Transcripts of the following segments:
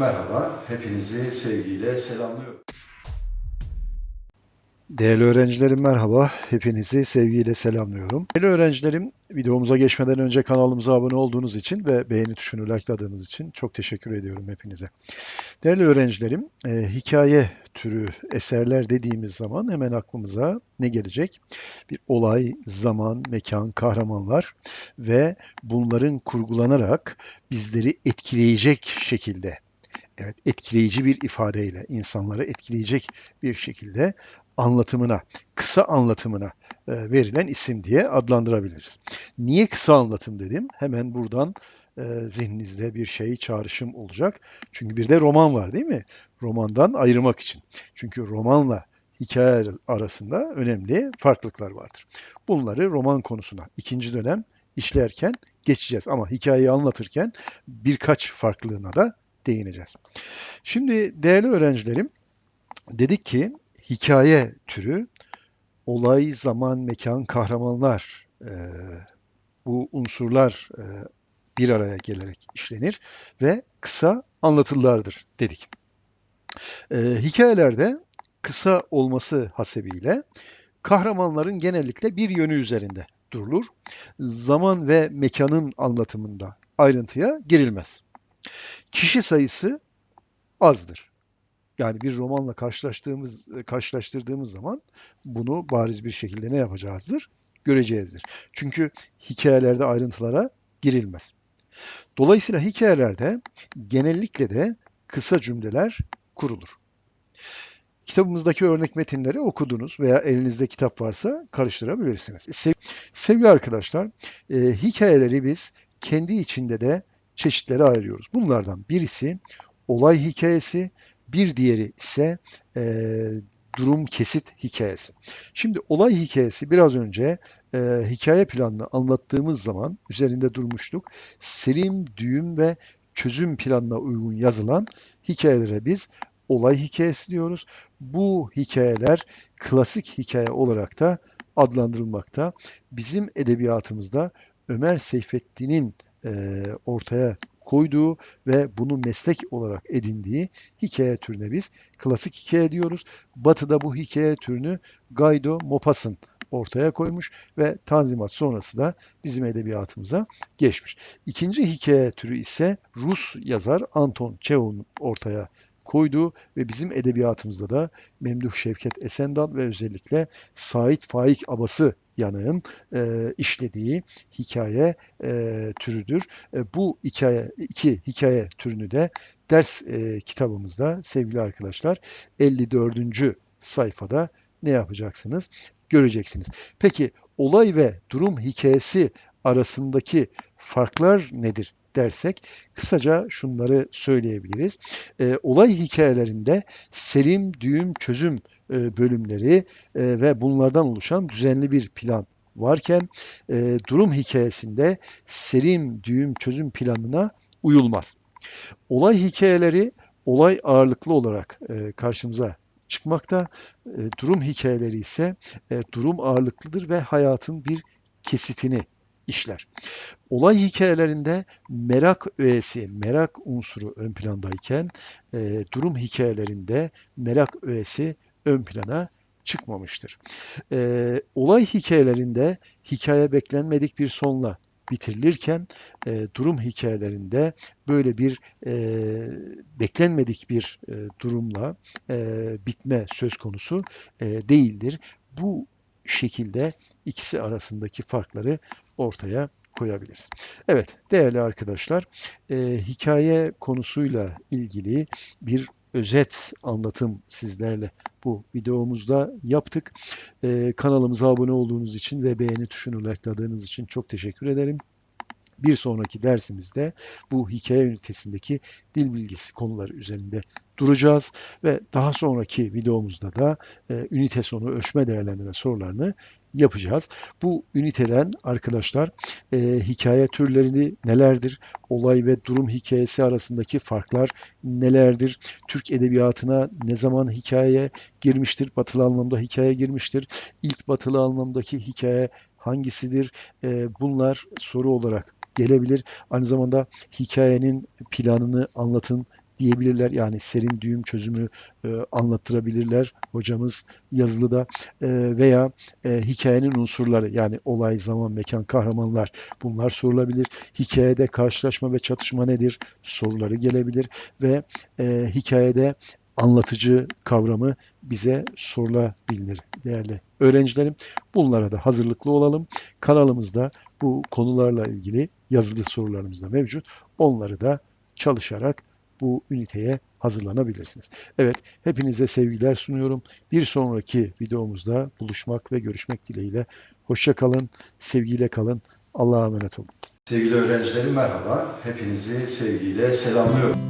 Merhaba, hepinizi sevgiyle selamlıyorum. Değerli öğrencilerim merhaba. Hepinizi sevgiyle selamlıyorum. Değerli öğrencilerim, videomuza geçmeden önce kanalımıza abone olduğunuz için ve beğeni tuşunu likeladığınız için çok teşekkür ediyorum hepinize. Değerli öğrencilerim, e, hikaye türü eserler dediğimiz zaman hemen aklımıza ne gelecek? Bir olay, zaman, mekan, kahramanlar ve bunların kurgulanarak bizleri etkileyecek şekilde evet etkileyici bir ifadeyle insanları etkileyecek bir şekilde anlatımına, kısa anlatımına e, verilen isim diye adlandırabiliriz. Niye kısa anlatım dedim? Hemen buradan e, zihninizde bir şey çağrışım olacak. Çünkü bir de roman var değil mi? Romandan ayırmak için. Çünkü romanla hikaye arasında önemli farklılıklar vardır. Bunları roman konusuna ikinci dönem işlerken geçeceğiz. Ama hikayeyi anlatırken birkaç farklılığına da değineceğiz. Şimdi değerli öğrencilerim dedik ki hikaye türü olay, zaman, mekan, kahramanlar e, bu unsurlar e, bir araya gelerek işlenir ve kısa anlatırlardır dedik. E, hikayelerde kısa olması hasebiyle kahramanların genellikle bir yönü üzerinde durulur. Zaman ve mekanın anlatımında ayrıntıya girilmez. Kişi sayısı azdır. Yani bir romanla karşılaştığımız karşılaştırdığımız zaman bunu bariz bir şekilde ne yapacağızdır? Göreceğizdir. Çünkü hikayelerde ayrıntılara girilmez. Dolayısıyla hikayelerde genellikle de kısa cümleler kurulur. Kitabımızdaki örnek metinleri okudunuz veya elinizde kitap varsa karıştırabilirsiniz. Sev sevgili arkadaşlar, e, hikayeleri biz kendi içinde de çeşitlere ayırıyoruz. Bunlardan birisi olay hikayesi, bir diğeri ise e, durum kesit hikayesi. Şimdi olay hikayesi biraz önce e, hikaye planını anlattığımız zaman üzerinde durmuştuk. Serim, düğüm ve çözüm planına uygun yazılan hikayelere biz olay hikayesi diyoruz. Bu hikayeler klasik hikaye olarak da adlandırılmakta. Bizim edebiyatımızda Ömer Seyfettin'in e, ortaya koyduğu ve bunu meslek olarak edindiği hikaye türüne biz klasik hikaye diyoruz. Batı'da bu hikaye türünü Gaydo Maupassant ortaya koymuş ve Tanzimat sonrası da bizim edebiyatımıza geçmiş. İkinci hikaye türü ise Rus yazar Anton Çehov'un ortaya koyduğu ve bizim edebiyatımızda da Memduh Şevket Esendal ve özellikle Sait Faik Abası yanığın e, işlediği hikaye e, türüdür. E, bu hikaye iki hikaye türünü de ders e, kitabımızda sevgili arkadaşlar 54. sayfada ne yapacaksınız? Göreceksiniz. Peki olay ve durum hikayesi arasındaki farklar nedir dersek kısaca şunları söyleyebiliriz. E, olay hikayelerinde serim, düğüm, çözüm e, bölümleri e, ve bunlardan oluşan düzenli bir plan varken e, durum hikayesinde serim, düğüm, çözüm planına uyulmaz. Olay hikayeleri olay ağırlıklı olarak e, karşımıza çıkmakta. E, durum hikayeleri ise e, durum ağırlıklıdır ve hayatın bir kesitini işler. Olay hikayelerinde merak öğesi, merak unsuru ön plandayken e, durum hikayelerinde merak öğesi ön plana çıkmamıştır. E, olay hikayelerinde hikaye beklenmedik bir sonla bitirilirken e, durum hikayelerinde böyle bir e, beklenmedik bir e, durumla e, bitme söz konusu e, değildir. Bu şekilde ikisi arasındaki farkları ortaya koyabiliriz. Evet değerli arkadaşlar e, hikaye konusuyla ilgili bir özet anlatım sizlerle bu videomuzda yaptık. E, kanalımıza abone olduğunuz için ve beğeni tuşunu likeladığınız için çok teşekkür ederim. Bir sonraki dersimizde bu hikaye ünitesindeki dil bilgisi konuları üzerinde duracağız ve daha sonraki videomuzda da e, ünite sonu ölçme değerlendirme sorularını yapacağız. Bu üniteden arkadaşlar e, hikaye türleri nelerdir? Olay ve durum hikayesi arasındaki farklar nelerdir? Türk edebiyatına ne zaman hikaye girmiştir? Batılı anlamda hikaye girmiştir. İlk batılı anlamdaki hikaye hangisidir? E, bunlar soru olarak gelebilir. Aynı zamanda hikayenin planını anlatın diyebilirler. Yani serim düğüm çözümü e, anlattırabilirler hocamız yazılıda E, veya e, hikayenin unsurları yani olay, zaman, mekan, kahramanlar bunlar sorulabilir. Hikayede karşılaşma ve çatışma nedir soruları gelebilir ve e, hikayede anlatıcı kavramı bize sorulabilir değerli öğrencilerim. Bunlara da hazırlıklı olalım. Kanalımızda bu konularla ilgili yazılı sorularımız da mevcut. Onları da çalışarak bu üniteye hazırlanabilirsiniz. Evet, hepinize sevgiler sunuyorum. Bir sonraki videomuzda buluşmak ve görüşmek dileğiyle. Hoşça kalın, sevgiyle kalın. Allah'a emanet olun. Sevgili öğrencilerim merhaba. Hepinizi sevgiyle selamlıyorum.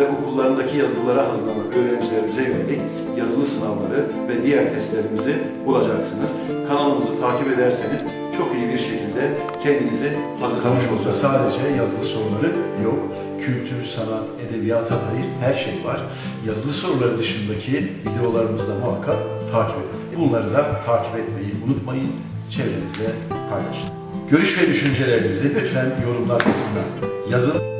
ve okullarındaki yazılılara hazırlanan öğrencilerimize yönelik yazılı sınavları ve diğer testlerimizi bulacaksınız. Kanalımızı takip ederseniz çok iyi bir şekilde kendinizi hazırlamış olursunuz. Sadece yazılı soruları yok. Kültür, sanat, edebiyata dair her şey var. Yazılı soruları dışındaki videolarımızda muhakkak takip edin. Bunları da takip etmeyi unutmayın. Çevrenizde paylaşın. Görüş ve düşüncelerinizi lütfen yorumlar kısmına yazın.